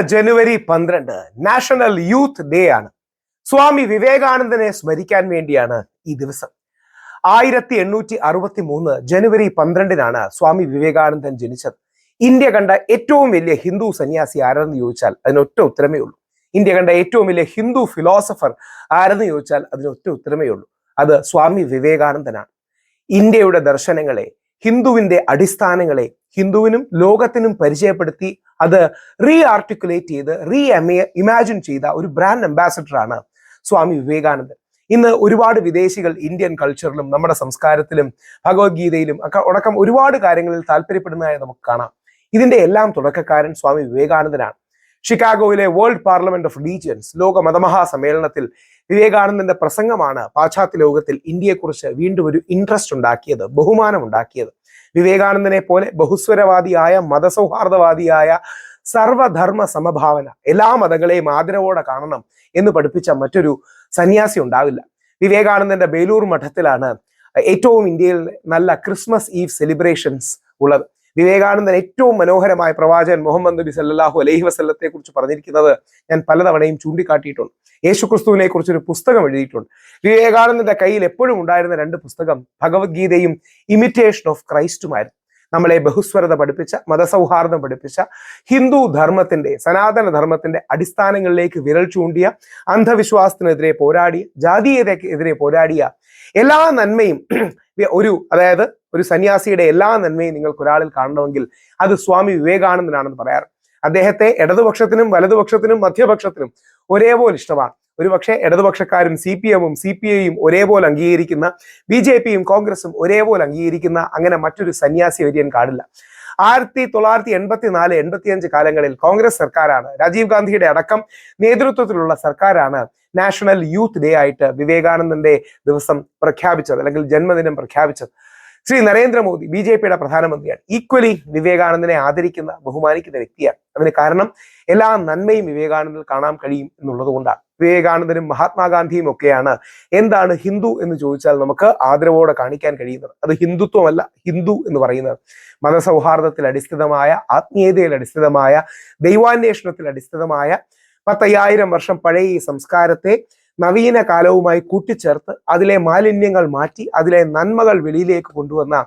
ജനുവരി പന്ത്രണ്ട് national youth day ആണ്. സ്വാമി വിവേകാനന്ദനെ സ്മരിക്കാൻ വേണ്ടിയാണ് ഈ ദിവസം. ആയിരത്തി എണ്ണൂറ്റി അറുപത്തി മൂന്ന് ജനുവരി പന്ത്രണ്ടിനാണ് സ്വാമി വിവേകാനന്ദൻ ജനിച്ചത്. ഇന്ത്യ കണ്ട ഏറ്റവും വലിയ ഹിന്ദു സന്യാസി ആരെന്ന് ചോദിച്ചാൽ അതിനൊറ്റ ഉത്തരമേ ഉള്ളൂ. ഇന്ത്യ കണ്ട ഏറ്റവും വലിയ ഹിന്ദു ഫിലോസഫർ ആരെന്ന് ചോദിച്ചാൽ അതിനൊറ്റ ഉത്തരമേ ഉള്ളൂ. അത് സ്വാമി വിവേകാനന്ദനാണ്. ഇന്ത്യയുടെ ദർശനങ്ങളെ ഹിന്ദുവിന്റെ അടിസ്ഥാനങ്ങളെ ഹിന്ദുവിനും ലോകത്തിനും പരിചയപ്പെടുത്തി അത് റീ ആർട്ടിക്കുലേറ്റ് ചെയ്ത് റീ ഇമാജിൻ ചെയ്ത ഒരു ബ്രാൻഡ് അംബാസഡറാണ് സ്വാമി വിവേകാനന്ദൻ. ഇന്ന് ഒരുപാട് വിദേശികൾ ഇന്ത്യൻ കൾച്ചറിലും നമ്മുടെ സംസ്കാരത്തിലും ഭഗവത്ഗീതയിലും ഒക്കെ അടക്കം ഒരുപാട് കാര്യങ്ങളിൽ താല്പര്യപ്പെടുന്നതായി നമുക്ക് കാണാം. ഇതിന്റെ എല്ലാം തുടക്കക്കാരൻ സ്വാമി വിവേകാനന്ദനാണ്. ഷിക്കാഗോയിലെ വേൾഡ് പാർലമെന്റ് ഓഫ് റിലീജിയൻസ് ലോക മതമഹാസമ്മേളനത്തിൽ വിവേകാനന്ദന്റെ പ്രസംഗമാണ് പാശ്ചാത്യ ലോകത്തിൽ ഇന്ത്യയെക്കുറിച്ച് വീണ്ടും ഒരു ഇൻട്രസ്റ്റ് ഉണ്ടാക്കിയത് ബഹുമാനം ഉണ്ടാക്കിയത്. വിവേകാനന്ദനെ പോലെ ബഹുസ്വരവാദിയായ മതസൗഹാർദ്ദവാദിയായ സർവധർമ്മ സമഭാവന എല്ലാ മതങ്ങളെയും ആദരവോടെ കാണണം എന്ന് പഠിപ്പിച്ച മറ്റൊരു സന്യാസി ഉണ്ടാവില്ല. വിവേകാനന്ദന്റെ ബേലൂർ മഠത്തിലാണ് ഏറ്റവും ഇന്ത്യയിൽ നല്ല ക്രിസ്മസ് ഈവ് സെലിബ്രേഷൻസ് ഉള്ളത്. വിവേകാനന്ദൻ ഏറ്റവും മനോഹരമായ പ്രവാചകൻ മുഹമ്മദ് നബി സല്ലാഹു അലൈഹി വസല്ലത്തെ കുറിച്ച് പറഞ്ഞിരിക്കുന്നത് ഞാൻ പലതവണയും ചൂണ്ടിക്കാട്ടിയിട്ടുണ്ട്. യേശുക്രിസ്തുവിനെ കുറിച്ച് ഒരു പുസ്തകം എഴുതിയിട്ടുണ്ട്. വിവേകാനന്ദന്റെ കയ്യിൽ എപ്പോഴും ഉണ്ടായിരുന്ന രണ്ട് പുസ്തകം ഭഗവത്ഗീതയും ഇമിറ്റേഷൻ ഓഫ് ക്രൈസ്റ്റുമായിരുന്നു നമ്മളെ ബഹുസ്വരത പഠിപ്പിച്ച മതസൗഹാർദ്ദം പഠിപ്പിച്ച ഹിന്ദു ധർമ്മത്തിന്റെ സനാതന ധർമ്മത്തിന്റെ അടിസ്ഥാനങ്ങളിലേക്ക് വിരൽ ചൂണ്ടിയ അന്ധവിശ്വാസത്തിനെതിരെ പോരാടിയ ജാതീയതയ്ക്കെതിരെ പോരാടിയ എല്ലാ നന്മയും ഒരു അതായത് ഒരു സന്യാസിയുടെ എല്ലാ നന്മയും നിങ്ങൾക്ക് ഒരാളിൽ കാണണമെങ്കിൽ അത് സ്വാമി വിവേകാനന്ദനാണെന്ന് പറയാറ്. അദ്ദേഹത്തെ ഇടതുപക്ഷത്തിനും വലതുപക്ഷത്തിനും മധ്യപക്ഷത്തിനും ഒരേപോലെ ഇഷ്ടമാണ്. ഒരുപക്ഷെ ഇടതുപക്ഷക്കാരും സി പി എമ്മും സി പി ഐയും ഒരേപോലെ അംഗീകരിക്കുന്ന ബി ജെ പിയും കോൺഗ്രസും ഒരേപോലെ അംഗീകരിക്കുന്ന അങ്ങനെ മറ്റൊരു സന്യാസി വര്യൻ കാണില്ല ആയിരത്തി തൊള്ളായിരത്തി എൺപത്തി നാല് എൺപത്തിയഞ്ച് കാലങ്ങളിൽ കോൺഗ്രസ് സർക്കാരാണ് രാജീവ് ഗാന്ധിയുടെ അടക്കം നേതൃത്വത്തിലുള്ള സർക്കാരാണ് നാഷണൽ യൂത്ത് ഡേ ആയിട്ട് വിവേകാനന്ദന്റെ ദിവസം പ്രഖ്യാപിച്ചത് അല്ലെങ്കിൽ ജന്മദിനം പ്രഖ്യാപിച്ചത്. ശ്രീ നരേന്ദ്രമോദി ബി ജെ പിയുടെ പ്രധാനമന്ത്രിയാണ്. ഈക്വലി വിവേകാനന്ദനെ ആദരിക്കുന്ന ബഹുമാനിക്കുന്ന വ്യക്തിയാണ്. അതിന് കാരണം എല്ലാ നന്മയും വിവേകാനന്ദൽ കാണാൻ കഴിയും എന്നുള്ളത് കൊണ്ടാണ്. വിവേകാനന്ദനും മഹാത്മാഗാന്ധിയും ഒക്കെയാണ് എന്താണ് ഹിന്ദു എന്ന് ചോദിച്ചാൽ നമുക്ക് ആദരവോടെ കാണിക്കാൻ കഴിയുന്നത്. അത് ഹിന്ദുത്വമല്ല ഹിന്ദു എന്ന് പറയുന്നത്. മതസൗഹാർദ്ദത്തിൽ അടിസ്ഥിതമായ ആത്മീയതയിൽ അടിസ്ഥിതമായ ദൈവാന്വേഷണത്തിൽ അടിസ്ഥിതമായ പത്തയ്യായിരം വർഷം പഴയ ഈ സംസ്കാരത്തെ നവീന കാലവുമായി കൂട്ടിച്ചേർത്ത് അതിലെ മാലിന്യങ്ങൾ മാറ്റി അതിലെ നന്മകൾ വെളിയിലേക്ക് കൊണ്ടുവന്ന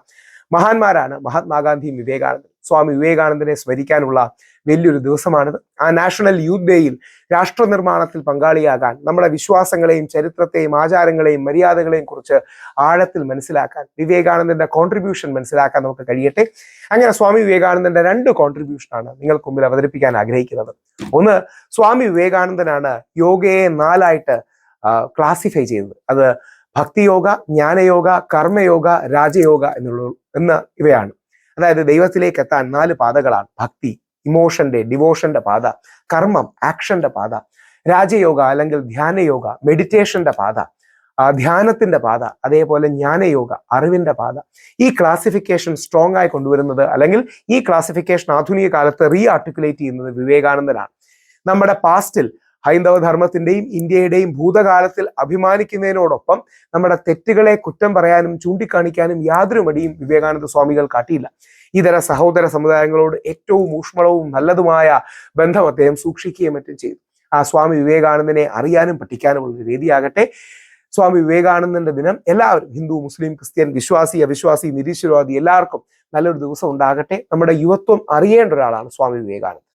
മഹാന്മാരാണ് മഹാത്മാഗാന്ധിയും വിവേകാനന്ദൻ. സ്വാമി വിവേകാനന്ദനെ സ്മരിക്കാനുള്ള വലിയൊരു ദിവസമാണിത്. ആ നാഷണൽ യൂത്ത് ഡേയിൽ രാഷ്ട്ര നിർമ്മാണത്തിൽ പങ്കാളിയാകാൻ നമ്മുടെ വിശ്വാസങ്ങളെയും ചരിത്രത്തെയും ആചാരങ്ങളെയും മര്യാദകളെയും കുറിച്ച് ആഴത്തിൽ മനസ്സിലാക്കാൻ വിവേകാനന്ദന്റെ കോൺട്രിബ്യൂഷൻ മനസ്സിലാക്കാൻ നമുക്ക് കഴിയട്ടെ. അങ്ങനെ സ്വാമി വിവേകാനന്ദന്റെ രണ്ട് കോൺട്രിബ്യൂഷനാണ് നിങ്ങൾക്ക് മുമ്പിൽ അവതരിപ്പിക്കാൻ ആഗ്രഹിക്കുന്നത്. ഒന്ന് സ്വാമി വിവേകാനന്ദനാണ് യോഗയെ നാലായിട്ട് ക്ലാസിഫൈ ചെയ്തത് അത് ഭക്തിയോഗ ജ്ഞാനയോഗ കർമ്മയോഗ രാജയോഗ എന്നുള്ള എന്ന ഇവയാണ്. അതായത് ദൈവത്തിലേക്ക് എത്താൻ നാല് പാതകളാണ്. ഭക്തി ഇമോഷന്റെ ഡിവോഷന്റെ പാത കർമ്മം ആക്ഷന്റെ പാത രാജയോഗ അല്ലെങ്കിൽ ധ്യാനയോഗ മെഡിറ്റേഷന്റെ പാത ധ്യാനത്തിന്റെ പാത അതേപോലെ ജ്ഞാനയോഗ അറിവിന്റെ പാത. ഈ ക്ലാസിഫിക്കേഷൻ സ്ട്രോങ് ആയി കൊണ്ടുവരുന്നത് അല്ലെങ്കിൽ ഈ ക്ലാസിഫിക്കേഷൻ ആധുനിക കാലത്ത് റീ ആർട്ടിക്കുലേറ്റ് ചെയ്യുന്നത് വിവേകാനന്ദനാണ്. നമ്മുടെ പാസ്റ്റിൽ ഹൈന്ദവ ധർമ്മത്തിന്റെയും ഇന്ത്യയുടെയും ഭൂതകാലത്തിൽ അഭിമാനിക്കുന്നതിനോടൊപ്പം നമ്മുടെ തെറ്റുകളെ കുറ്റം പറയാനും ചൂണ്ടിക്കാണിക്കാനും യാതൊരു മടിയും വിവേകാനന്ദ സ്വാമികൾ കാട്ടിയില്ല. ഇതര സഹോദര സമുദായങ്ങളോട് ഏറ്റവും ഊഷ്മളവും നല്ലതുമായ ബന്ധം അദ്ദേഹം സൂക്ഷിക്കുകയും മറ്റും ചെയ്തു. ആ സ്വാമി വിവേകാനന്ദനെ അറിയാനും പഠിക്കാനും ഉള്ള വേദിയാകട്ടെ. സ്വാമി വിവേകാനന്ദന്റെ ദിനം എല്ലാവരും ഹിന്ദു മുസ്ലിം ക്രിസ്ത്യൻ വിശ്വാസി അവിശ്വാസി നിരീശ്വരവാദി എല്ലാവർക്കും നല്ലൊരു ദിവസം ഉണ്ടാകട്ടെ. നമ്മുടെ യുവത്വം അറിയേണ്ട ഒരാളാണ് സ്വാമി വിവേകാനന്ദൻ.